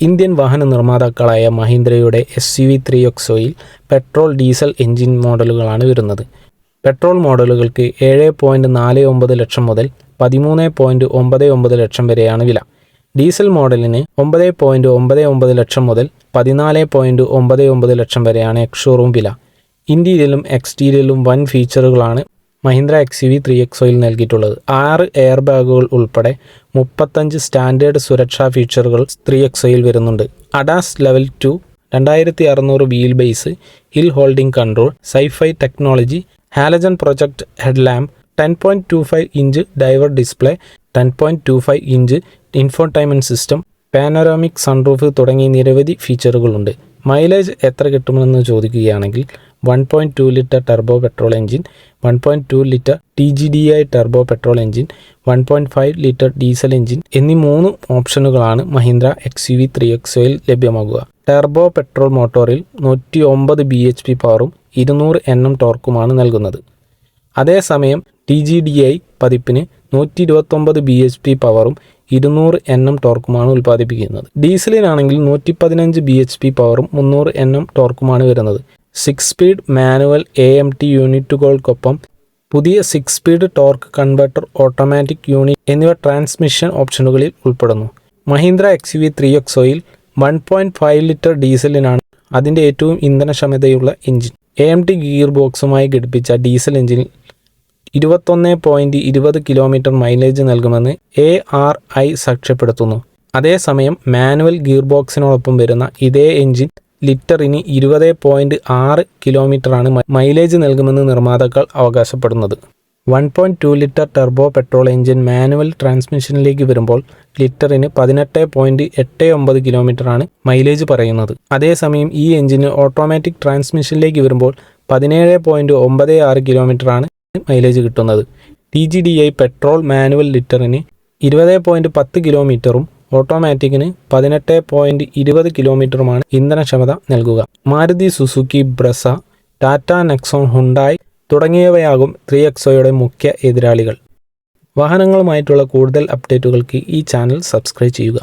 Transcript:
Indian വാഹന നിർമ്മാതാക്കളായ മഹീന്ദ്രയുടെ എസ് യു വി ത്രീ ഒക്സോയിൽ പെട്രോൾ ഡീസൽ എഞ്ചിൻ മോഡലുകളാണ് വരുന്നത്. പെട്രോൾ മോഡലുകൾക്ക് ഏഴ് പോയിന്റ് നാല് ഒമ്പത് ലക്ഷം മുതൽ പതിമൂന്ന് പോയിന്റ് ഒമ്പത് ഒമ്പത് ലക്ഷം വരെയാണ് വില. ഡീസൽ മോഡലിന് ഒമ്പത് പോയിന്റ് ഒമ്പത് ഒമ്പത് ലക്ഷം മുതൽ പതിനാല് പോയിന്റ് ഒമ്പത് ഒമ്പത് ലക്ഷം വരെയാണ് എക്സ്ഷോറൂം വില. ഇന്റീരിയലും എക്സ്റ്റീരിയലും വൻ ഫീച്ചറുകളാണ് മഹീന്ദ്ര എക്സ് വി ത്രീ എക്സോയിൽ നൽകിയിട്ടുള്ളത്. ആറ് എയർ ബാഗുകൾ ഉൾപ്പെടെ മുപ്പത്തഞ്ച് സ്റ്റാൻഡേർഡ് സുരക്ഷാ ഫീച്ചറുകൾ ത്രീ എക്സോയിൽ വരുന്നുണ്ട്. അഡാസ് ലെവൽ ടു രണ്ടായിരത്തി അറുന്നൂറ് wheel base hill holding control sci fi technology halogen project headlamp ten point two five inch driver display ten point two five inch infotainment system panoramic sunroof തുടങ്ങി നിരവധി ഫീച്ചറുകളുണ്ട്. Mileage എത്ര കിട്ടുമെന്ന് ചോദിക്കുകയാണെങ്കിൽ one point two litre turbo petrol engine one point two litre T G D I turbo petrol engine one point five litre diesel engine എന്നീ മൂന്ന് ഓപ്ഷനുകളാണ് Mahindra X U V three എക്സോയിൽ ലഭ്യമാകുക. Turbo petrol മോട്ടോറിൽ നൂറ്റി ഒമ്പത് B H P പവറും ഇരുന്നൂറ് N M ടോർക്കുമാണ് നൽകുന്നത്. അതേസമയം T G D I പതിപ്പിന് നൂറ്റി ഇരുപത്തൊമ്പത് ബി എച്ച് പി പവറും ഇരുന്നൂറ് എൻ എം ടോർക്കുമാണ് ഉൽപ്പാദിപ്പിക്കുന്നത്. ഡീസലിനാണെങ്കിൽ നൂറ്റി പതിനഞ്ച് ബി എച്ച് പി പവറും മുന്നൂറ് എൻ എം ടോർക്കുമാണ് വരുന്നത്. Six speed manual A M T യൂണിറ്റുകൾക്കൊപ്പം പുതിയ six speed torque converter automatic unit എന്നിവ ട്രാൻസ്മിഷൻ ഓപ്ഷനുകളിൽ ഉൾപ്പെടുന്നു. മഹീന്ദ്ര എക്സ് വി ത്രീ എക്സോയിൽ വൺ പോയിന്റ് ഫൈവ് ലിറ്റർ ഡീസലിനാണ് അതിന്റെ ഏറ്റവും ഇന്ധനക്ഷമതയുള്ള engine. A M T gear ബോക്സുമായി ഘടിപ്പിച്ച ഡീസൽ എഞ്ചിൻ ഇരുപത്തൊന്ന് പോയിന്റ് ഇരുപത് കിലോമീറ്റർ മൈലേജ് നൽകുമെന്ന് എ ആർ ഐ സാക്ഷ്യപ്പെടുത്തുന്നു. അതേസമയം മാനുവൽ ഗിയർ ബോക്സിനോടൊപ്പം വരുന്ന ഇതേ എഞ്ചിൻ ലിറ്ററിന് ഇരുപത് പോയിന്റ് ആറ് കിലോമീറ്ററാണ് മൈലേജ് നൽകുമെന്ന് നിർമ്മാതാക്കൾ അവകാശപ്പെടുന്നത്. One point two litre turbo petrol engine manual ട്രാൻസ്മിഷനിലേക്ക് വരുമ്പോൾ ലിറ്ററിന് പതിനെട്ട് പോയിന്റ് എട്ട് ഒമ്പത് കിലോമീറ്ററാണ് മൈലേജ് പറയുന്നത്. അതേസമയം ഈ എഞ്ചിന് ഓട്ടോമാറ്റിക് ട്രാൻസ്മിഷനിലേക്ക് വരുമ്പോൾ പതിനേഴ് പോയിന്റ് ഒമ്പത് ആറ് കിലോമീറ്ററാണ് മൈലേജ് കിട്ടുന്നത്. T G D I petrol manual ലിറ്ററിന് ഇരുപത് പോയിന്റ് പത്ത് കിലോമീറ്ററും ഓട്ടോമാറ്റിക്കിന് പതിനെട്ട് പോയിന്റ് ഇരുപത് കിലോമീറ്ററുമാണ് ഇന്ധനക്ഷമത നൽകുക. Maruti Suzuki Brezza Tata Nexon Hyundai തുടങ്ങിയവയാകും three എക്സോയുടെ മുഖ്യ എതിരാളികൾ. വാഹനങ്ങളുമായിട്ടുള്ള കൂടുതൽ അപ്ഡേറ്റുകൾക്ക് ഈ ചാനൽ സബ്സ്ക്രൈബ് ചെയ്യുക.